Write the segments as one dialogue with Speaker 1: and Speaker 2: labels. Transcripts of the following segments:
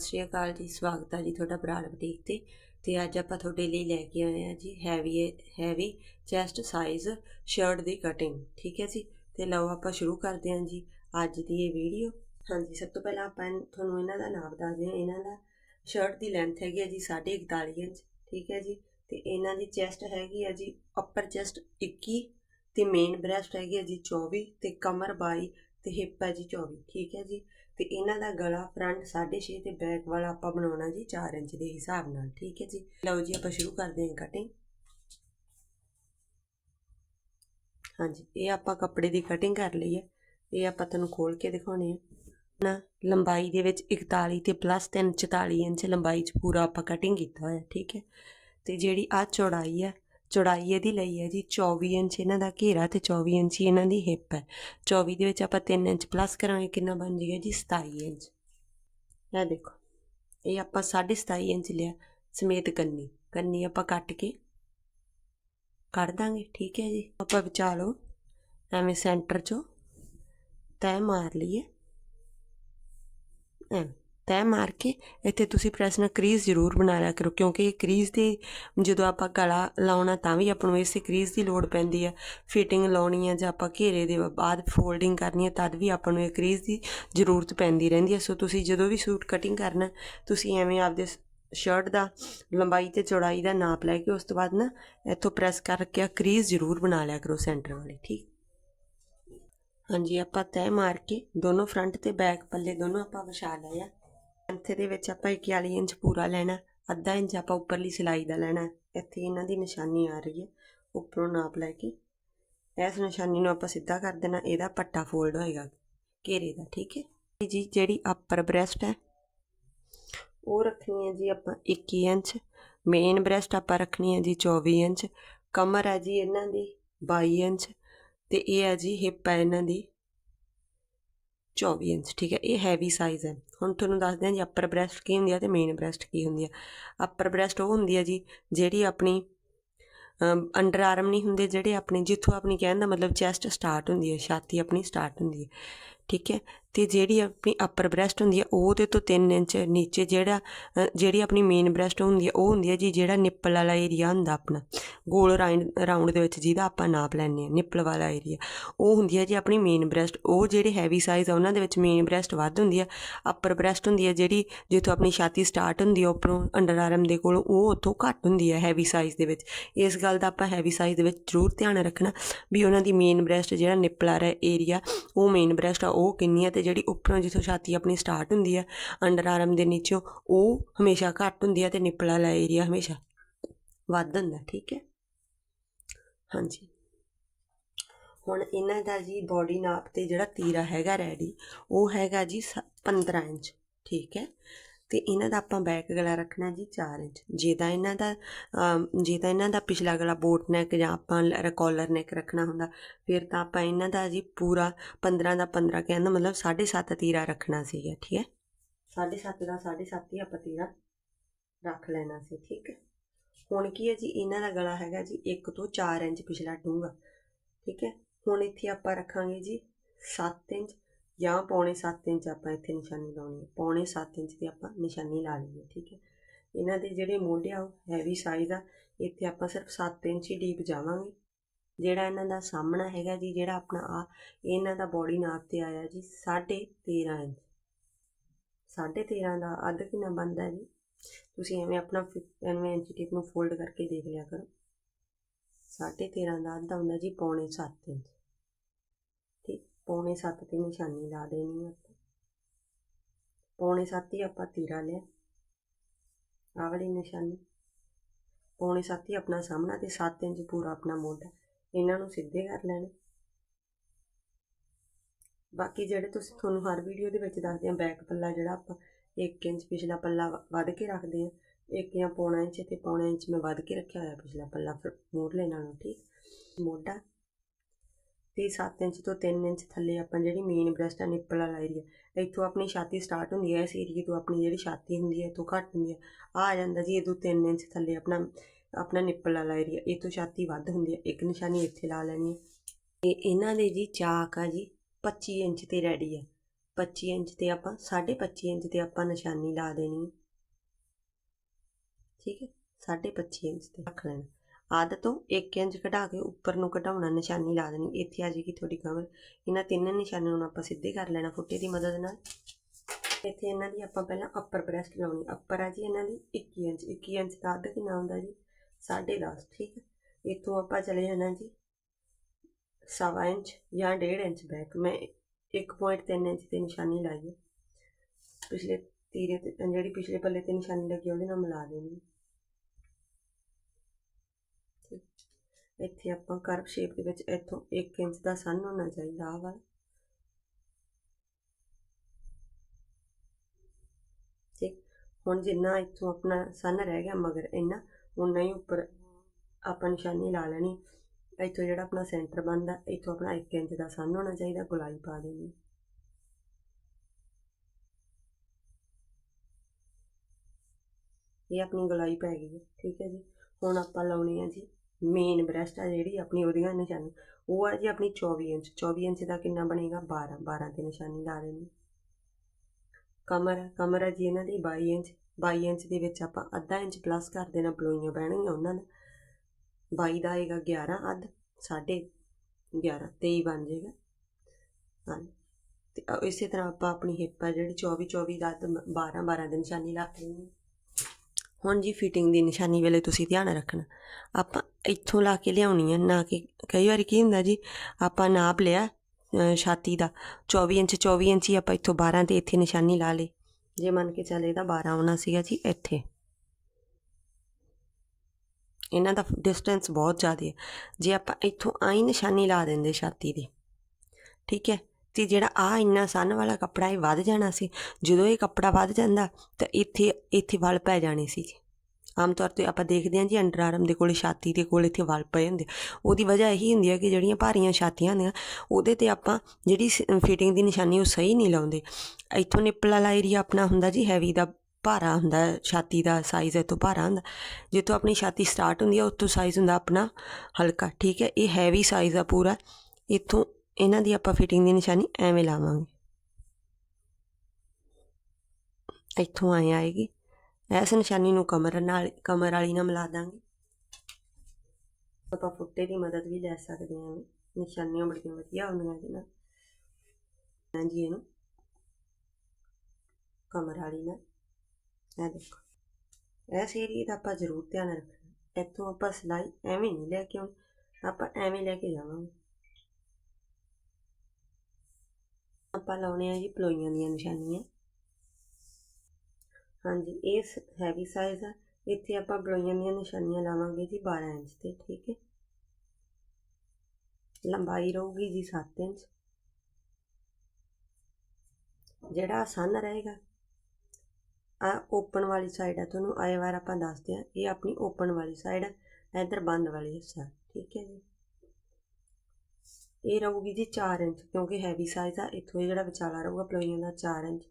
Speaker 1: ਸਤਿ ਸ਼੍ਰੀ ਅਕਾਲ ਜੀ, ਸਵਾਗਤ ਹੈ ਜੀ ਤੁਹਾਡਾ ਬਰਾੜ ਬੁਟੀਕ ਤੇ। ਤੇ ਅੱਜ ਆਪਾਂ ਤੁਹਾਡੇ ਲਈ ਲੈ ਕੇ ਆਏ ਆ ਜੀ heavy heavy chest size shirt ਦੀ ਕਟਿੰਗ ਠੀਕ ਹੈ ਜੀ? ਤੇ ਲਓ ਆਪਾਂ ਸ਼ੁਰੂ ਕਰਦੇ ਹਾਂ ਜੀ ਅੱਜ ਦੀ ਇਹ ਵੀਡੀਓ ਹਾਂਜੀ, ਸਭ ਤੋਂ ਪਹਿਲਾਂ ਆਪਾਂ ਤੁਹਾਨੂੰ ਇਹਨਾਂ ਦਾ ਨਾਮ ਦੱਸਦੇ ਹਾਂ ਇਹਨਾਂ ਦਾ ਸ਼ਰਟ ਦੀ ਲੈਂਥ ਹੈਗੀ ਹੈ ਜੀ 41 ਇੰਚ, ਠੀਕ ਹੈ ਜੀ? ਤੇ ਇਹਨਾਂ ਦੀ ਚੈਸਟ ਹੈਗੀ ਹੈ ਜੀ ਅੱਪਰ ਚੈਸਟ 21 ਤੇ ਮੇਨ ਬ੍ਰੈਸਟ ਹੈਗੀ ਹੈ ਜੀ 24 ਤੇ ਕਮਰ 22 ਤੇ ਹਿੱਪ ਹੈ ਜੀ 24 ਠੀਕ ਹੈ ਜੀ? ਤੇ ਇਹਨਾਂ ਦਾ ਗਲਾ ਫਰੰਟ 6.5 ਤੇ ਬੈਕ ਵਾਲਾ ਆਪਾਂ ਬਣਾਉਣਾ ਜੀ 4 ਇੰਚ ਦੇ ਹਿਸਾਬ ਨਾਲ, ਠੀਕ ਹੈ ਜੀ? ਲਓ ਜੀ ਆਪਾਂ ਸ਼ੁਰੂ ਕਰਦੇ ਹਾਂ ਕਟਿੰਗ ਹਾਂਜੀ, ਇਹ ਆਪਾਂ ਕੱਪੜੇ ਦੀ ਕਟਿੰਗ ਕਰ ਲਈ ਹੈ। ਇਹ ਆਪਾਂ ਤੁਹਾਨੂੰ ਖੋਲ ਕੇ ਦਿਖਾਉਣੇ ਆ। ਨਾ, ਲੰਬਾਈ ਦੇ ਵਿੱਚ 41 ਤੇ ਪਲੱਸ 3 44 ਇੰਚ ਲੰਬਾਈ 'ਚ ਪੂਰਾ ਆਪਾਂ ਕਟਿੰਗ ਕੀਤਾ ਹੋਇਆ, ਠੀਕ ਹੈ? ਤੇ ਜਿਹੜੀ ਆ ਚੌੜਾਈ ਹੈ ਚੌੜਾਈ ਇਹਦੀ ਲਈ ਹੈ ਜੀ 24 ਇੰਚ ਇਹਨਾਂ ਦਾ ਘੇਰਾ ਤੇ 24 ਇੰਚ ਹੀ ਇਹਨਾਂ ਦੀ ਹਿੱਪ ਹੈ। 24 ਦੇ ਵਿੱਚ ਆਪਾਂ 3 ਇੰਚ ਪਲੱਸ ਕਰਾਂਗੇ, ਕਿੰਨਾ ਬਣ ਜਾਏਗਾ ਜੀ? 27 ਇੰਚ। ਇਹ ਦੇਖੋ, ਇਹ ਆਪਾਂ 27.5 ਇੰਚ ਲਿਆ, ਸਮੇਤ ਕੰਨੀ। ਕੰਨੀ ਆਪਾਂ ਕੱਟ ਕੇ ਕੱਢ ਦਾਂਗੇ, ਠੀਕ ਹੈ ਜੀ? ਆਪਾਂ ਵਿਚਾ ਲਓ ਐਵੇਂ ਸੈਂਟਰ 'ਚੋਂ ਤੈ ਮਾਰ ਲਈਏ। ਐਵੇਂ। ਤੈ ਮਾਰ ਕੇ ਇੱਥੇ ਤੁਸੀਂ ਪ੍ਰੈਸ ਨਾਲ ਕਰੀਜ਼ ਜ਼ਰੂਰ ਬਣਾ ਲਿਆ ਕਰੋ, ਕਿਉਂਕਿ ਇਹ ਕਰੀਜ਼ ਦੀ ਜਦੋਂ ਆਪਾਂ ਗਲਾ ਲਾਉਣਾ ਤਾਂ ਵੀ ਆਪਾਂ ਨੂੰ ਇਸੇ ਕਰੀਜ਼ ਦੀ ਲੋੜ ਪੈਂਦੀ ਹੈ ਫਿਟਿੰਗ ਲਾਉਣੀ ਹੈ ਜਾਂ ਆਪਾਂ ਘੇਰੇ ਦੇ ਬਾਅਦ ਫੋਲਡਿੰਗ ਕਰਨੀ ਹੈ ਤਦ ਵੀ ਆਪਾਂ ਨੂੰ ਇਹ ਕਰੀਜ਼ ਦੀ ਜ਼ਰੂਰਤ ਪੈਂਦੀ ਰਹਿੰਦੀ ਹੈ ਸੋ ਤੁਸੀਂ ਜਦੋਂ ਵੀ ਸੂਟ ਕਟਿੰਗ ਕਰਨਾ, ਤੁਸੀਂ ਐਵੇਂ ਆਪਦੇ ਸ਼ਰਟ ਦਾ ਲੰਬਾਈ ਤੇ ਚੌੜਾਈ ਦਾ ਨਾਪ ਲੈ ਕੇ ਉਸ ਤੋਂ ਬਾਅਦ ਨਾ ਇੱਥੋਂ ਪ੍ਰੈਸ ਕਰਕੇ ਕਰੀਜ਼ ਜ਼ਰੂਰ ਬਣਾ ਲਿਆ ਕਰੋ ਸੈਂਟਰ ਵਾਲੀ, ਠੀਕ? ਹਾਂਜੀ, ਆਪਾਂ ਤੈਅ ਮਾਰ ਕੇ ਦੋਨੋਂ ਫਰੰਟ ਤੇ ਬੈਕ ਪੱਲੇ ਦੋਨੋਂ ਆਪਾਂ ਵਿਛਾ ਲਏ ਆ। ਲੈਂਥ ਦੇ ਵਿੱਚ ਆਪਾਂ 41 ਇੰਚ ਪੂਰਾ ਲੈਣਾ, ਅੱਧਾ ਇੰਚ ਆਪਾਂ ਉੱਪਰਲੀ ਸਿਲਾਈ ਦਾ ਲੈਣਾ। ਇੱਥੇ ਇਹਨਾਂ ਦੀ ਨਿਸ਼ਾਨੀ ਆ ਰਹੀ ਹੈ, ਉੱਪਰੋਂ ਨਾਪ ਲੈ ਕੇ। ਇਸ ਨਿਸ਼ਾਨੀ ਨੂੰ ਆਪਾਂ ਸਿੱਧਾ ਕਰ ਦੇਣਾ, ਇਹਦਾ ਪੱਟਾ ਫੋਲਡ ਹੋਏਗਾ, ਘੇਰੇ ਦਾ, ਠੀਕ ਹੈ? ਜੀ ਜਿਹੜੀ ਅਪਰ ਬ੍ਰੈਸਟ ਹੈ, ਉਹ ਰੱਖਣੀ ਹੈ ਜੀ ਆਪਾਂ 21 ਇੰਚ। ਮੇਨ ਬ੍ਰੈਸਟ ਆਪਾਂ ਰੱਖਣੀ ਹੈ ਜੀ 24 ਇੰਚ। ਕਮਰ ਹੈ ਜੀ ਇਹਨਾਂ ਦੀ 22 ਇੰਚ ਤੇ ਇਹ ਹੈ ਜੀ ਹਿੱਪ ਹੈ ਇਹਨਾਂ ਦੀ 24 ਇੰਚ, ਠੀਕ ਹੈ? ਇਹ ਹੈਵੀ ਸਾਈਜ਼ ਹੈ। ਹੁਣ ਤੁਹਾਨੂੰ ਦੱਸਦੇ ਹਾਂ ਜੀ ਅਪਰ ਬ੍ਰੈਸਟ ਕੀ ਹੁੰਦੀ ਹੈ ਤੇ ਮੇਨ ਬ੍ਰੈਸਟ ਕੀ ਹੁੰਦੀ ਹੈ ਅਪਰ ਬ੍ਰੈਸਟ ਉਹ ਹੁੰਦੀ ਹੈ ਜੀ ਜਿਹੜੀ ਆਪਣੀ ਅੰਡਰ ਆਰਮ ਨਹੀਂ ਹੁੰਦੇ, ਜਿਹੜੇ ਆਪਣੇ ਜਿੱਥੋਂ ਆਪਣੀ ਕਹਿਣ ਦਾ ਮਤਲਬ ਚੈਸਟ ਸਟਾਰਟ ਹੁੰਦੀ ਹੈ, ਛਾਤੀ ਆਪਣੀ ਸਟਾਰਟ ਹੁੰਦੀ ਹੈ। ਠੀਕ ਹੈ? ਤੇ ਜਿਹੜੀ ਆਪਣੀ ਅਪਰ ਬ੍ਰੈਸਟ ਹੁੰਦੀ ਹੈ ਉਹਦੇ ਤੋਂ 3 ਇੰਚ ਨੀਚੇ ਜਿਹੜਾ ਜਿਹੜੀ ਆਪਣੀ ਮੇਨ ਬ੍ਰੈਸਟ ਹੁੰਦੀ ਹੈ ਉਹ ਹੁੰਦੀ ਹੈ ਜੀ, ਜਿਹੜਾ ਨਿੱਪਲ ਵਾਲਾ ਏਰੀਆ ਹੁੰਦਾ ਆਪਣਾ। ਗੋਲ ਰਾਉਂਡ ਦੇ ਵਿੱਚ ਜਿਹਦਾ ਆਪਾਂ ਨਾਪ ਲੈਂਦੇ ਹਾਂ ਨਿੱਪਲ ਵਾਲਾ ਏਰੀਆ ਉਹ ਹੁੰਦੀ ਹੈ ਜੀ ਆਪਣੀ ਮੇਨ ਬ੍ਰੈਸਟ ਉਹ ਜਿਹੜੇ ਹੈਵੀ ਸਾਈਜ਼ ਆ, ਉਹਨਾਂ ਦੇ ਵਿੱਚ ਮੇਨ ਬ੍ਰੈਸਟ ਵੱਧ ਹੁੰਦੀ ਹੈ ਅਪਰ ਬ੍ਰੈਸਟ ਹੁੰਦੀ ਹੈ ਜਿਹੜੀ, ਜਿੱਥੋਂ ਆਪਣੀ ਛਾਤੀ ਸਟਾਰਟ ਹੁੰਦੀ ਹੈ ਉੱਪਰੋਂ ਅੰਡਰ ਆਰਮ ਦੇ ਕੋਲ, ਉਹ ਉੱਥੋਂ ਘੱਟ ਹੁੰਦੀ ਹੈ ਹੈਵੀ ਸਾਈਜ਼ ਦੇ ਵਿੱਚ। ਇਸ ਗੱਲ ਦਾ ਆਪਾਂ ਹੈਵੀ ਸਾਈਜ਼ ਦੇ ਵਿੱਚ ਜ਼ਰੂਰ ਧਿਆਨ ਰੱਖਣਾ ਵੀ ਉਹਨਾਂ ਦੀ ਮੇਨ ਬ੍ਰੈਸਟ ਜਿਹੜਾ ਨਿੱਪਲ ਵਾਲਾ ਏਰੀਆ ਉਹ ਮੇਨ ਬ੍ਰੈਸਟ ਆ, ਉਹ ਕਿੰਨੀ ਹੈ ਤੇ ਜਿਹੜੀ ਉੱਪਰੋਂ ਜਿੱਥੋਂ ਛਾਤੀ ਆਪਣੀ ਸਟਾਰਟ ਹੁੰਦੀ ਹੈ ਅੰਡਰ ਆਰਮ ਦੇ ਨੀਚੋਂ, ਉਹ ਹਮੇਸ਼ਾ ਘੱਟ ਹੁੰਦੀ ਹੈ ਤੇ ਨਿੱਪਲ ਵਾਲਾ ਏਰੀਆ ਹਮੇਸ਼ਾ ਵੱਧ ਹੁੰਦਾ, ਠੀਕ ਹੈ? ਹਾਂਜੀ। ਹੁਣ ਇਹਨਾਂ ਦਾ ਜੀ ਬਾਡੀ ਨਾਪ ਤੇ ਜਿਹੜਾ ਤੀਰਾ ਹੈਗਾ ਰੈਡੀ ਉਹ ਹੈਗਾ ਜੀ ਸ- 15 ਇੰਚ, ਠੀਕ ਹੈ? ਤੇ ਇਹਨਾਂ ਦਾ ਆਪਾਂ ਬੈਕ ਗਲਾ ਰੱਖਣਾ ਜੀ 4 ਇੰਚ। ਜੇ ਤਾਂ ਇਹਨਾਂ ਦਾ ਜੇ ਤਾਂ ਇਹਨਾਂ ਦਾ ਪਿਛਲਾ ਗਲਾ ਬੋਟ ਨੈਕ ਜਾਂ ਆਪਾਂ ਕੋਲਰ ਨੈਕ ਰੱਖਣਾ ਹੁੰਦਾ, ਫਿਰ ਤਾਂ ਆਪਾਂ ਇਹਨਾਂ ਦਾ ਜੀ ਪੂਰਾ 15 ਦਾ 15 ਕਹਿੰਦਾ ਮਤਲਬ 7.5 ਤੀਰਾ ਰੱਖਣਾ ਸੀਗਾ, ਠੀਕ ਹੈ? 7.5 ਦਾ 7.5 ਹੀ ਆਪਾਂ ਤੀਰਾ ਰੱਖ ਲੈਣਾ ਸੀ, ਠੀਕ ਹੈ? ਹੁਣ ਕੀ ਹੈ ਜੀ, ਇਹਨਾਂ ਦਾ ਗਲਾ ਹੈਗਾ ਜੀ 1 ਤੋਂ 4 ਇੰਚ ਪਿਛਲਾ ਡੂੰਘਾ, ਠੀਕ ਹੈ? ਹੁਣ ਇੱਥੇ ਆਪਾਂ ਰੱਖਾਂਗੇ ਜੀ 7 ਇੰਚ ਜਾਂ ਪੌਣੇ 7 ਇੰਚ ਆਪਾਂ ਇੱਥੇ ਨਿਸ਼ਾਨੀ ਲਾਉਣੀ ਹੈ। ਪੌਣੇ 7 ਇੰਚ ਦੀ ਆਪਾਂ ਨਿਸ਼ਾਨੀ ਲਾ ਲਈ ਹੈ, ਠੀਕ ਹੈ। ਇਹਨਾਂ ਦੇ ਜਿਹੜੇ ਮੋਢੇ ਆ, ਉਹ ਹੈਵੀ ਸਾਈਜ਼ ਆ। ਇੱਥੇ ਆਪਾਂ ਸਿਰਫ 7 ਇੰਚ ਹੀ ਡੀਪ ਜਾਵਾਂਗੇ। ਜਿਹੜਾ ਇਹਨਾਂ ਦਾ ਸਾਹਮਣਾ ਹੈਗਾ ਜੀ, ਜਿਹੜਾ ਆਪਣਾ ਆ, ਇਹਨਾਂ ਦਾ ਬੋਡੀ ਨਾਪ ਤੇ ਆਇਆ ਜੀ 13.5 ਇੰਚ। 13.5 ਦਾ ਅੱਧ ਕਿੰਨਾ ਬਣਦਾ ਜੀ? ਤੁਸੀਂ ਐਵੇਂ ਆਪਣਾ 95 ਇੰਚ ਟੇਪ ਨੂੰ ਫੋਲਡ ਕਰਕੇ ਦੇਖ ਲਿਆ ਕਰੋ। 13.5 ਦਾ ਅੱਧ ਹੁੰਦਾ ਜੀ ਪੌਣੇ 7 ਇੰਚ। ਪੌਣੇ 7 ਤੇ ਨਿਸ਼ਾਨੀ ਲਾ ਦੇਣੀ ਆਪਾਂ ਪੌਣੇ 7 ਹੀ ਆਪਾਂ ਤੀਰਾ ਲਿਆ। ਆਹ ਵਾਲੀ ਨਿਸ਼ਾਨੀ। ਪੌਣੇ 7 ਹੀ ਆਪਣਾ ਸਾਹਮਣਾ ਤੇ 7 ਇੰਚ ਪੂਰਾ ਆਪਣਾ ਮੋਢਾ। ਇਹਨਾਂ ਨੂੰ ਸਿੱਧੇ ਕਰ ਲੈਣਾ। ਬਾਕੀ ਜਿਹੜੇ ਤੁਸੀਂ ਤੁਹਾਨੂੰ ਹਰ ਵੀਡੀਓ ਦੇ ਵਿੱਚ ਦੱਸਦੇ ਆ ਬੈਕ ਪੱਲਾ ਜਿਹੜਾ ਆਪਾਂ 1 ਇੰਚ ਪਿਛਲਾ ਪੱਲਾ ਵੱਧ ਕੇ ਰੱਖਦੇ ਆ। ਇੱਕ ਜਾਂ ਪੌਣਾ ਇੰਚ ਤੇ ਪੌਣਾ ਇੰਚ ਮੈਂ ਵੱਧ ਕੇ ਰੱਖਿਆ ਹੋਇਆ ਪਿਛਲਾ ਪੱਲਾ ਫਿਰ ਮੋਢਲੇ ਨੂੰ ਠੀਕ? ਮੋਢਾ। ਤੇ 7 ਇੰਚ ਤੋਂ 3 ਇੰਚ ਥੱਲੇ ਆਪਾਂ ਜਿਹੜੀ ਮੇਨ ਬ੍ਰੈਸਟ ਆ ਨਿੱਪਲ ਵਾਲਾ ਏਰੀਆ ਇੱਥੋਂ ਆਪਣੀ ਛਾਤੀ ਸਟਾਰਟ ਹੁੰਦੀ ਹੈ ਇਸ ਏਰੀਏ ਤੋਂ ਆਪਣੀ ਜਿਹੜੀ ਛਾਤੀ ਹੁੰਦੀ ਹੈ ਇੱਥੋਂ ਘੱਟ ਹੁੰਦੀ ਹੈ ਆ। ਆ ਜਾਂਦਾ ਜੀ ਇਹ ਤੋਂ 3 ਇੰਚ ਥੱਲੇ ਆਪਣਾ ਆਪਣਾ ਨਿੱਪਲ ਵਾਲਾ ਏਰੀਆ ਇਹ ਤੋਂ ਛਾਤੀ ਵੱਧ ਹੁੰਦੀ ਹੈ ਇੱਕ ਨਿਸ਼ਾਨੀ ਇੱਥੇ ਲਾ ਲੈਣੀ ਹੈ ਤੇ ਇਹਨਾਂ ਦੇ ਜੀ ਚਾਕ ਆ ਜੀ 25 ਇੰਚ ਤੇ ਰੈਡੀ ਆ। 25 ਇੰਚ ਤੇ ਆਪਾਂ 25 ਇੰਚ ਤੇ ਆਪਾਂ ਨਿਸ਼ਾਨੀ ਲਾ ਦੇਣੀ ਹੈ ਠੀਕ ਹੈ 25 ਇੰਚ ਤੇ ਰੱਖ ਲੈਣਾ। ਆਦ ਤੋਂ 1 ਇੰਚ ਘਟਾ ਕੇ ਉੱਪਰ ਨੂੰ ਘਟਾਉਣਾ ਨਿਸ਼ਾਨੀ ਲਾ ਦੇਣੀ। ਇੱਥੇ ਆ ਜਾਏਗੀ ਤੁਹਾਡੀ ਕਮਰ। ਇਹਨਾਂ ਤਿੰਨ ਨਿਸ਼ਾਨੀਆਂ ਨੂੰ ਆਪਾਂ ਸਿੱਧੇ ਕਰ ਲੈਣਾ ਫੁੱਟੇ ਦੀ ਮਦਦ ਨਾਲ। ਇੱਥੇ ਇਹਨਾਂ ਦੀ ਆਪਾਂ ਪਹਿਲਾਂ ਅੱਪਰ ਬ੍ਰੈਸਟ ਲਾਉਣੀ। ਅੱਪਰ ਆ ਜੀ ਇਹਨਾਂ ਦੀ 21 ਇੰਚ। 21 ਇੰਚ ਦਾ ਅੱਧ ਕਿੰਨਾ ਹੁੰਦਾ ਜੀ? 10.5 ਠੀਕ ਹੈ? ਇੱਥੋਂ ਆਪਾਂ ਚਲੇ ਜਾਣਾ ਜੀ ਸਵਾ ਇੰਚ ਜਾਂ 1.5 ਇੰਚ ਬੈਕ ਮੈਂ 1.3 ਇੰਚ ਤੇ ਨਿਸ਼ਾਨੀ ਲਾਈ ਹੈ। ਪਿਛਲੇ ਤੀਰੇ ਤੇ, ਜਿਹੜੀ ਪਿਛਲੇ ਪੱਲੇ ਤੇ ਨਿਸ਼ਾਨੀ ਲੱਗੀ ਉਹਦੇ ਨਾਲ ਮਿਲਾ ਦੇਣੀ ਇੱਥੇ ਆਪਾਂ ਕਰਵ ਸ਼ੇਪ ਦੇ ਵਿੱਚ ਇੱਥੋਂ 1 ਇੰਚ ਦਾ ਸਨ ਹੋਣਾ ਚਾਹੀਦਾ ਆ ਵਾਲਾ। ਠੀਕ, ਹੁਣ ਜਿੰਨਾ ਇੱਥੋਂ ਆਪਣਾ ਸਨ ਰਹਿ ਗਿਆ ਮਗਰ ਇੰਨਾ ਉਨਾ ਹੀ ਉੱਪਰ ਆਪਾਂ ਨਿਸ਼ਾਨੀ ਲਾ ਲੈਣੀ। ਇੱਥੋਂ ਜਿਹੜਾ ਆਪਣਾ ਸੈਂਟਰ ਬਣਦਾ, ਇੱਥੋਂ ਆਪਣਾ 1 ਇੰਚ ਦਾ ਸਨ ਹੋਣਾ ਚਾਹੀਦਾ, ਗੁਲਾਈ ਪਾ ਦੇਣੀ। ਇਹ ਆਪਣੀ ਗੁਲਾਈ ਪੈ ਗਈ ਹੈ, ਠੀਕ ਹੈ ਜੀ। ਹੁਣ ਆਪਾਂ ਲਾਉਣੀ ਆ ਜੀ ਮੇਨ ਬ੍ਰੈਸਟ ਆ ਜਿਹੜੀ ਆਪਣੀ ਉਹਦੀਆਂ ਨਿਸ਼ਾਨੀ। ਉਹ ਆ ਜੀ ਆਪਣੀ 24 ਇੰਚ। 24 ਇੰਚ ਦਾ ਕਿੰਨਾ ਬਣੇਗਾ? 12 12 ਤੇ ਨਿਸ਼ਾਨੀ ਲਾ ਦੇਣੀ ਕਮਰ ਕਮਰ ਆ ਜੀ ਇਹਨਾਂ ਦੀ 22 ਇੰਚ। 22 ਇੰਚ ਦੇ ਵਿੱਚ ਆਪਾਂ ਅੱਧਾ ਇੰਚ ਪਲੱਸ ਕਰ ਦੇਣਾ। ਪਲੋਈਆਂ ਬਹਿਣਗੀਆਂ ਉਹਨਾਂ ਦਾ 22 ਦਾ ਆਏਗਾ 11 ਅੱਧ, ਸਾਢੇ 11 23 ਬਣ ਜਾਏਗਾ। ਹਾਂ ਤੇ ਇਸੇ ਤਰ੍ਹਾਂ ਆਪਾਂ ਆਪਣੀ ਹਿੱਪ ਆ ਜਿਹੜੀ 24 24 ਦਾ ਅੱਧ 12 12 ਦੀ ਨਿਸ਼ਾਨੀ ਲਾ ਦੇਣੀ ਹੁਣ ਜੀ ਫਿਟਿੰਗ ਦੀ ਨਿਸ਼ਾਨੀ ਵੇਲੇ ਤੁਸੀਂ ਧਿਆਨ ਰੱਖਣਾ। ਆਪਾਂ ਇੱਥੋਂ ਲਾ ਕੇ ਲਿਆਉਣੀ ਹੈ ਨਾ ਕਿ ਕਈ ਵਾਰੀ ਕੀ ਹੁੰਦਾ ਜੀ, ਆਪਾਂ ਨਾਪ ਲਿਆ ਛਾਤੀ ਦਾ 24 ਇੰਚ 24 ਇੰਚ ਹੀ ਆਪਾਂ ਇੱਥੋਂ 12 ਤੇ ਇੱਥੇ ਨਿਸ਼ਾਨੀ ਲਾ ਲਈ। ਜੇ ਮੰਨ ਕੇ ਚੱਲੇ ਤਾਂ 12 ਆਉਣਾ ਸੀਗਾ ਜੀ ਇੱਥੇ। ਇਹਨਾਂ ਦਾ ਡਿਸਟੈਂਸ ਬਹੁਤ ਜ਼ਿਆਦਾ ਹੈ ਜੇ ਆਪਾਂ ਇੱਥੋਂ ਆਈ ਨਿਸ਼ਾਨੀ ਲਾ ਦਿੰਦੇ ਛਾਤੀ ਦੀ, ਠੀਕ ਹੈ ਤੇ ਜਿਹੜਾ ਆ ਇੰਨਾ ਸੰਨ ਵਾਲਾ ਕੱਪੜਾ ਇਹ ਵੱਧ ਜਾਣਾ ਸੀ। ਜਦੋਂ ਇਹ ਕੱਪੜਾ ਵੱਧ ਜਾਂਦਾ ਤਾਂ ਇੱਥੇ ਇੱਥੇ ਵਲ ਪੈ ਜਾਣੇ ਸੀ ਜੀ। ਆਮ ਤੌਰ ਤੇ ਆਪਾਂ ਦੇਖਦੇ ਹਾਂ ਜੀ ਅੰਡਰ ਆਰਮ ਦੇ ਕੋਲੇ, ਛਾਤੀ ਦੇ ਕੋਲ ਇੱਥੇ ਵਲ ਪਏ ਹੁੰਦੇ ਉਹਦੀ ਵਜ੍ਹਾ ਇਹੀ ਹੁੰਦੀ ਹੈ ਕਿ ਜਿਹੜੀਆਂ ਭਾਰੀਆਂ ਛਾਤੀਆਂ ਹੁੰਦੀਆਂ, ਉਹਦੇ ਤੇ ਆਪਾਂ ਜਿਹੜੀ ਫਿਟਿੰਗ ਦੀ ਨਿਸ਼ਾਨੀ ਉਹ ਸਹੀ ਨਹੀਂ ਲਾਉਂਦੇ। ਇੱਥੋਂ ਨਿੱਪਲ ਵਾਲਾ ਏਰੀਆ ਆਪਣਾ ਹੁੰਦਾ ਜੀ ਹੈਵੀ ਦਾ ਭਾਰਾ ਹੁੰਦਾ, ਛਾਤੀ ਦਾ ਸਾਈਜ਼ ਇਹ ਤੋਂ ਭਾਰਾ ਹੁੰਦਾ। ਜਿੱਥੋਂ ਆਪਣੀ ਛਾਤੀ ਸਟਾਰਟ ਹੁੰਦੀ ਹੈ ਉੱਥੋਂ ਸਾਈਜ਼ ਹੁੰਦਾ ਆਪਣਾ ਹਲਕਾ, ਠੀਕ ਹੈ? ਇਹ ਹੈਵੀ ਸਾਈਜ਼ ਆ ਪੂਰਾ। ਇੱਥੋਂ ਇਹਨਾਂ ਦੀ ਆਪਾਂ ਫਿਟਿੰਗ ਦੀ ਨਿਸ਼ਾਨੀ ਐਵੇਂ ਲਾਵਾਂਗੇ ਇੱਥੋਂ ਆਏ ਆਏਗੀ ਇਸ ਨਿਸ਼ਾਨੀ ਨੂੰ ਕਮਰ ਨਾਲ ਕਮਰ ਵਾਲੀ ਨਾਲ ਮਿਲਾ ਦਾਂਗੇ ਆਪਾਂ ਫੁੱਟੇ ਦੀ ਮਦਦ ਵੀ ਲੈ ਸਕਦੇ ਹਾਂ ਨਿਸ਼ਾਨੀਆਂ ਬੜੀਆਂ ਵਧੀਆ ਹੁੰਦੀਆਂ ਜਿਹਨਾਂ ਹਾਂਜੀ ਇਹਨੂੰ ਕਮਰ ਵਾਲੀ ਨਾਲ ਇਹ ਦੇਖੋ ਇਸ ਏਰੀਏ ਦਾ ਆਪਾਂ ਜ਼ਰੂਰ ਧਿਆਨ ਰੱਖਣਾ ਇੱਥੋਂ ਆਪਾਂ ਸਿਲਾਈ ਐਵੇਂ ਨਹੀਂ ਲੈ ਕੇ ਆਉਣੀ ਆਪਾਂ ਐਵੇਂ ਲੈ ਕੇ ਜਾਵਾਂਗੇ ਆਪਾਂ ਲਾਉਣੇ ਆ ਜੀ ਪਲੋਈਆਂ ਦੀਆਂ ਨਿਸ਼ਾਨੀਆਂ। ਹਾਂਜੀ, ਇਹ ਹੈਵੀ ਸਾਈਜ਼ ਆ। ਇੱਥੇ ਆਪਾਂ ਪਲੋਈਆਂ ਦੀਆਂ ਨਿਸ਼ਾਨੀਆਂ ਲਾਵਾਂਗੇ ਜੀ 12 ਇੰਚ ਤੇ, ਠੀਕ ਹੈ? ਲੰਬਾਈ ਰਹੂਗੀ ਜੀ 7 ਇੰਚ। ਜਿਹੜਾ ਸੰਨ ਰਹੇਗਾ ਆ ਓਪਨ ਵਾਲੀ ਸਾਈਡ ਆ, ਤੁਹਾਨੂੰ ਆਏ ਵਾਰ ਆਪਾਂ ਦੱਸਦੇ ਆ ਇਹ ਆਪਣੀ ਓਪਨ ਵਾਲੀ ਸਾਈਡ ਹੈ ਇਧਰ ਬੰਦ ਵਾਲੀ ਹਿੱਸਾ ਠੀਕ ਹੈ ਜੀ? ਇਹ ਰਹੂਗੀ ਜੀ 4 ਇੰਚ, ਕਿਉਂਕਿ ਹੈਵੀ ਸਾਈਜ਼ ਆ, ਇੱਥੋਂ ਇਹ ਜਿਹੜਾ ਵਿਚਾਲਾ ਰਹੂਗਾ ਪਲੋਈਆਂ ਦਾ 4 ਇੰਚ।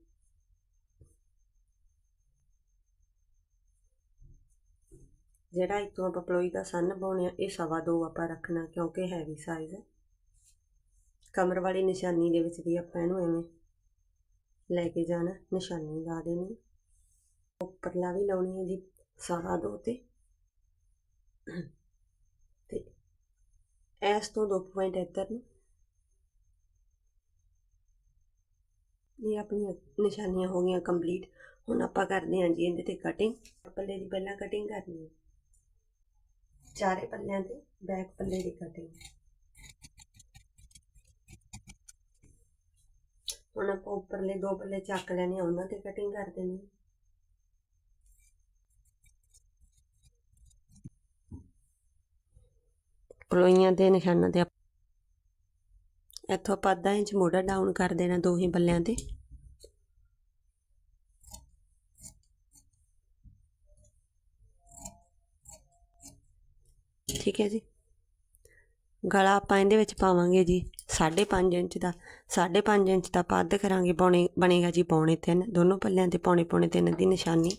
Speaker 1: ਜਿਹੜਾ ਇੱਥੋਂ ਆਪਾਂ ਪਲੋਈ ਦਾ ਸੰਨ ਪਾਉਣੇ ਆ, ਇਹ ਸਵਾ ਦੋ ਆਪਾਂ ਰੱਖਣਾ, ਕਿਉਂਕਿ ਹੈਵੀ ਸਾਈਜ਼ ਹੈ ਕਮਰ ਵਾਲੀ ਨਿਸ਼ਾਨੀ ਦੇ ਵਿੱਚ ਦੀ ਆਪਾਂ ਇਹਨੂੰ ਐਵੇਂ ਲੈ ਕੇ ਜਾਣਾ, ਨਿਸ਼ਾਨੀ ਲਾ ਦੇਣੀ। ਉੱਪਰਲਾ ਵੀ ਲਾਉਣੀ ਹੈ ਜੀ, ਸਵਾ ਦੋ ਤੇ। ਇਸ ਤੋਂ ਦੋ ਪੁਆਇੰਟ ਇੱਧਰ ਨੂੰ ਇਹ ਆਪਣੀਆਂ ਨਿਸ਼ਾਨੀਆਂ ਹੋ ਗਈਆਂ ਕੰਪਲੀਟ ਹੁਣ ਆਪਾਂ ਕਰਦੇ ਹਾਂ ਜੀ ਇਹਦੇ ਤੇ ਕਟਿੰਗ ਪੱਲੇ ਦੀ ਪਹਿਲਾਂ ਕਟਿੰਗ ਕਰਨੀ ਹੈ ਚਾਰੇ ਪੱਲਿਆਂ ਤੇ ਬੈਕ ਪੱਲੇ ਦੀ ਕਟਿੰਗ ਹੁਣ ਆਪਾਂ ਉੱਪਰਲੇ ਦੋ ਪੱਲੇ ਚੱਕ ਲੈਣੇ ਆ ਉਹਨਾਂ ਤੇ ਕਟਿੰਗ ਕਰ ਦੇਣੀ ਪਲੋਈਆਂ ਦੇ ਨਿਸ਼ਾਨਾਂ ਤੇ ਆਪ- ਇੱਥੋਂ ਆਪਾਂ ਅੱਧਾ ਇੰਚ ਮੋਢਾ ਡਾਊਨ ਕਰ ਦੇਣਾ ਦੋਹੇ ਬੱਲਿਆਂ ਤੇ। ਠੀਕ ਹੈ ਜੀ। ਗਲਾ ਆਪਾਂ ਇਹਦੇ ਵਿੱਚ ਪਾਵਾਂਗੇ ਜੀ 5.5 ਇੰਚ ਦਾ। 5.5 ਇੰਚ ਦਾ ਆਪਾਂ ਅੱਧ ਕਰਾਂਗੇ, ਪੌਣੇ ਬਣੇਗਾ ਜੀ ਪੌਣੇ 3 ਦੋਨੋਂ ਪੱਲਿਆਂ ਤੇ ਪੌਣੇ ਪੌਣੇ 3 ਦੀ ਨਿਸ਼ਾਨੀ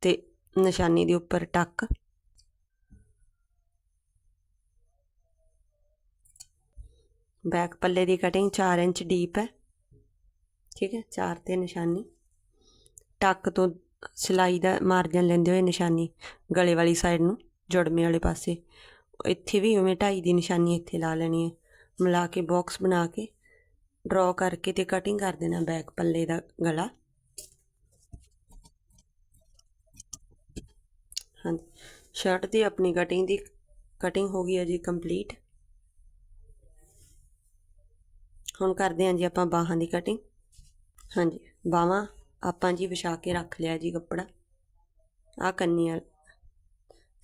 Speaker 1: ਤੇ ਨਿਸ਼ਾਨੀ ਦੇ ਉੱਪਰ ਟੱਕ। ਬੈਕ ਪੱਲੇ ਦੀ ਕਟਿੰਗ 4 ਇੰਚ ਡੀਪ ਹੈ। ਠੀਕ ਹੈ, ਚਾਰ ਤੇ ਨਿਸ਼ਾਨੀ। ਟੱਕ ਤੋਂ ਸਿਲਾਈ ਦਾ ਮਾਰਜਨ ਲੈਂਦੇ ਹੋਏ ਨਿਸ਼ਾਨੀ ਗਲੇ ਵਾਲੀ ਸਾਈਡ ਨੂੰ ਜੁੜਮੇ ਵਾਲੇ ਪਾਸੇ। ਇੱਥੇ ਵੀ ਉਵੇਂ ਢਾਈ ਦੀ ਨਿਸ਼ਾਨੀ ਇੱਥੇ ਲਾ ਲੈਣੀ ਹੈ। ਮਿਲਾ ਕੇ ਬਾਕਸ ਬਣਾ ਕੇ ਡਰਾ ਕਰਕੇ ਤੇ ਕਟਿੰਗ ਕਰ ਦੇਣਾ ਬੈਕ ਪੱਲੇ ਦਾ ਗਲਾ। ਹਾਂ ਸ਼ਰਟ ਦੀ ਆਪਣੀ ਕਟਿੰਗ ਦੀ ਕਟਿੰਗ ਹੋ ਗਈ ਹੈ ਜੀ ਕੰਪਲੀਟ ਹੁਣ ਕਰਦੇ ਹਾਂ ਜੀ ਆਪਾਂ ਬਾਹਾਂ ਦੀ ਕਟਿੰਗ ਹਾਂਜੀ, ਬਾਹਾਂ ਆਪਾਂ ਜੀ ਵਿਛਾ ਕੇ ਰੱਖ ਲਿਆ ਜੀ ਕੱਪੜਾ। ਆ ਕੰਨੀਆਂ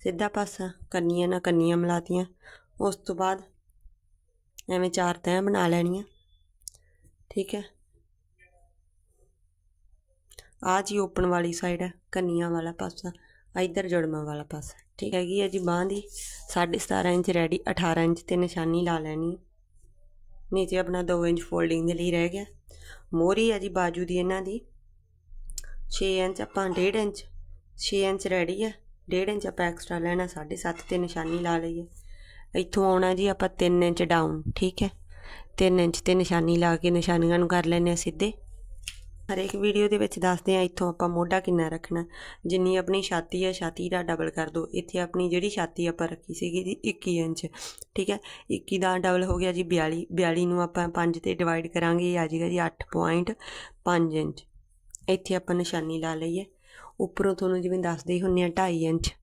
Speaker 1: ਸਿੱਧਾ ਪਾਸਾ ਕੰਨੀਆਂ ਨਾਲ ਕੰਨੀਆਂ ਮਿਲਾਤੀਆਂ। ਉਸ ਤੋਂ ਬਾਅਦ ਐਵੇਂ ਚਾਰ ਤੈਂ ਬਣਾ ਲੈਣੀਆਂ। ਠੀਕ ਹੈ? ਆ ਜੀ ਓਪਨ ਵਾਲੀ ਸਾਈਡ ਹੈ, ਕੰਨੀਆਂ ਵਾਲਾ ਪਾਸਾ। ਇਧਰ ਜੜਮਾ ਵਾਲਾ ਪਾਸਾ। ਠੀਕ ਹੈਗੀ ਹੈ ਜੀ ਬਾਂਹ ਦੀ। 17.5 ਇੰਚ ਰੈਡੀ 18 ਇੰਚ ਤੇ ਨਿਸ਼ਾਨੀ ਲਾ ਲੈਣੀ। ਨੀਚੇ ਆਪਣਾ 2 ਇੰਚ ਫੋਲਡਿੰਗ ਦੇ ਲਈ ਰਹਿ ਗਿਆ। ਮੋਰੀ ਆ ਜੀ ਬਾਜੂ ਦੀ ਇਹਨਾਂ ਦੀ। 6 ਇੰਚ ਆਪਾਂ 1.5 ਇੰਚ 6 ਇੰਚ ਰੈਡੀ ਹੈ 1.5 ਇੰਚ ਆਪਾਂ ਐਕਸਟਰਾ ਲੈਣਾ 7.5 ਤੇ ਨਿਸ਼ਾਨੀ ਲਾ ਲਈਏ ਇੱਥੋਂ ਆਉਣਾ ਜੀ ਆਪਾਂ 3 ਇੰਚ ਡਾਊਨ ਠੀਕ ਹੈ? 3 ਇੰਚ ਤੇ ਨਿਸ਼ਾਨੀ ਲਾ ਕੇ ਨਿਸ਼ਾਨੀਆਂ ਨੂੰ ਕਰ ਲੈਣੇ ਆ ਸਿੱਧੇ। ਹਰੇਕ ਵੀਡੀਓ ਦੇ ਵਿੱਚ ਦੱਸਦੇ ਆ ਇੱਥੋਂ ਆਪਾਂ ਮੋਢਾ ਕਿੰਨਾ ਰੱਖਣਾ। ਜਿੰਨੀ ਆਪਣੀ ਛਾਤੀ ਹੈ ਛਾਤੀ ਦਾ ਡਬਲ ਕਰ ਦਿਓ ਇੱਥੇ ਆਪਣੀ ਜਿਹੜੀ ਛਾਤੀ ਆਪਾਂ ਰੱਖੀ ਸੀਗੀ ਜੀ 21 ਇੰਚ। ਠੀਕ ਹੈ? 21 ਦਾ ਡਬਲ ਹੋ ਗਿਆ ਜੀ 42 42 ਨੂੰ ਆਪਾਂ 5 ਤੇ ਡਿਵਾਈਡ ਕਰਾਂਗੇ ਆ ਜਾਏਗਾ ਜੀ 8.5 ਇੰਚ। ਇੱਥੇ ਆਪਾਂ ਨਿਸ਼ਾਨੀ ਲਾ ਲਈਏ ਉੱਪਰੋਂ ਤੁਹਾਨੂੰ ਜਿਵੇਂ ਦੱਸਦੇ ਹੀ ਹੁੰਨੇ ਆ 2.5 ਇੰਚ।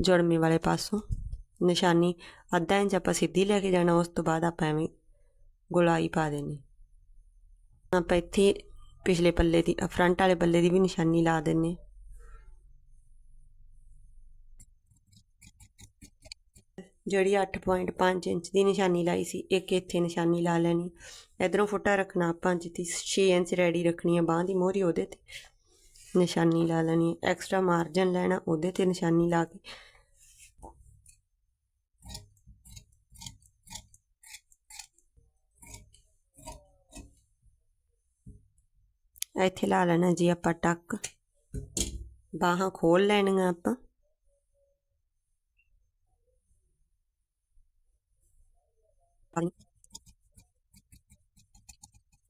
Speaker 1: ਜੜਮੇ ਵਾਲੇ ਪਾਸੋਂ ਨਿਸ਼ਾਨੀ ਅੱਧਾ ਇੰਚ ਆਪਾਂ ਸਿੱਧੀ ਲੈ ਕੇ ਜਾਣਾ, ਉਸ ਤੋਂ ਬਾਅਦ ਆਪਾਂ ਐਵੇਂ ਗੁਲਾਈ ਪਾ ਦੇਣੀ। ਆਪਾਂ ਇੱਥੇ ਪਿਛਲੇ ਪੱਲੇ ਦੀ ਫਰੰਟ ਵਾਲੇ ਪੱਲੇ ਦੀ ਵੀ ਨਿਸ਼ਾਨੀ ਲਾ ਦਿੰਨੇ ਜਿਹੜੀ 8.5 ਇੰਚ ਦੀ ਨਿਸ਼ਾਨੀ ਲਾਈ ਸੀ, ਇੱਕ ਇੱਥੇ ਨਿਸ਼ਾਨੀ ਲਾ ਲੈਣੀ ਇਧਰੋਂ ਫੁੱਟਾ ਰੱਖਣਾ ਆਪਾਂ ਜਿੱਤੀ 6 ਇੰਚ ਰੈਡੀ ਰੱਖਣੀ ਹੈ ਬਾਹ ਦੀ ਮੋਹਰੀ, ਉਹਦੇ ਤੇ ਨਿਸ਼ਾਨੀ ਲਾ ਲੈਣੀ ਐਕਸਟਰਾ ਮਾਰਜਨ ਲੈਣਾ, ਉਹਦੇ ਤੇ ਨਿਸ਼ਾਨੀ ਲਾ ਕੇ। ਇੱਥੇ ਲਾ ਲੈਣਾ ਜੀ ਆਪਾਂ ਟੱਕ। ਬਾਹਾਂ ਖੋਲ ਲੈਣੀਆਂ ਆਪਾਂ।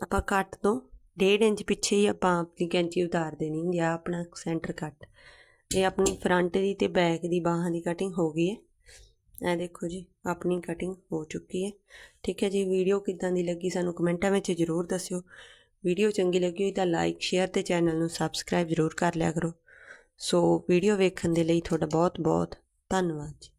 Speaker 1: ਆਪਾਂ ਕੱਟ ਤੋਂ 1.5 ਇੰਚ ਪਿੱਛੇ ਹੀ ਆਪਾਂ ਆਪਣੀ ਕੈਂਚੀ ਉਤਾਰ ਦੇਣੀ ਹੁੰਦੀ ਆ ਆਪਣਾ ਸੈਂਟਰ ਕੱਟ ਇਹ ਆਪਣੀ ਫਰੰਟ ਦੀ ਤੇ ਬੈਕ ਦੀ ਬਾਹਾਂ ਦੀ ਕਟਿੰਗ ਹੋ ਗਈ ਹੈ। ਇਹ ਦੇਖੋ ਜੀ, ਆਪਣੀ ਕਟਿੰਗ ਹੋ ਚੁੱਕੀ ਹੈ। ਠੀਕ ਹੈ ਜੀ ਵੀਡੀਓ ਕਿੱਦਾਂ ਦੀ ਲੱਗੀ ਸਾਨੂੰ ਕਮੈਂਟਾਂ ਵਿੱਚ ਜ਼ਰੂਰ ਦੱਸਿਓ। ਵੀਡੀਓ ਚੰਗੀ ਲੱਗੀ ਹੋਈ ਤਾਂ ਲਾਈਕ ਸ਼ੇਅਰ ਤੇ ਚੈਨਲ ਨੂੰ ਸਬਸਕ੍ਰਾਈਬ ਜ਼ਰੂਰ ਕਰ ਲਿਆ ਕਰੋ। ਸੋ ਵੀਡੀਓ ਵੇਖਣ ਦੇ ਲਈ ਤੁਹਾਡਾ ਬਹੁਤ ਬਹੁਤ ਧੰਨਵਾਦ ਜੀ।